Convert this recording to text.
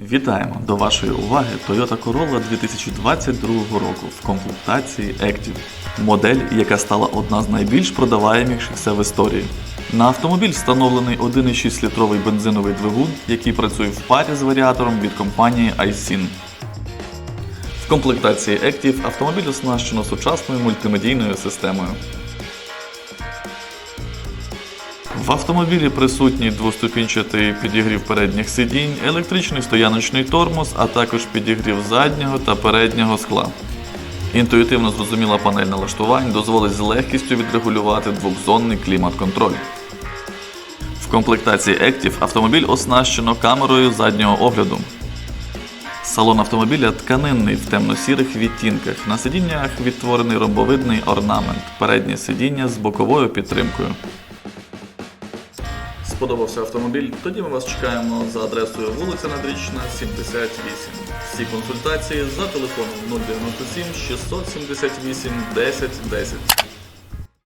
Вітаємо до вашої уваги Toyota Corolla 2022 року в комплектації Active. Модель, яка стала одна з найбільш продаваємішихся в історії. На автомобіль встановлений 1,6-літровий бензиновий двигун, який працює в парі з варіатором від компанії iSyn. В комплектації Active автомобіль оснащено сучасною мультимедійною системою. В автомобілі присутній двоступінчатий підігрів передніх сидінь, електричний стояночний тормоз, а також підігрів заднього та переднього скла. Інтуїтивно зрозуміла панель налаштувань дозволить з легкістю відрегулювати двохзонний клімат-контроль. В комплектації Active автомобіль оснащено камерою заднього огляду. Салон автомобіля тканинний в темно-сірих відтінках. На сидіннях відтворений ромбовидний орнамент, переднє сидіння з боковою підтримкою. Сподобався автомобіль? Тоді ми вас чекаємо за адресою вулиця Надрічна, 78. Всі консультації за телефоном 097 678 10 10.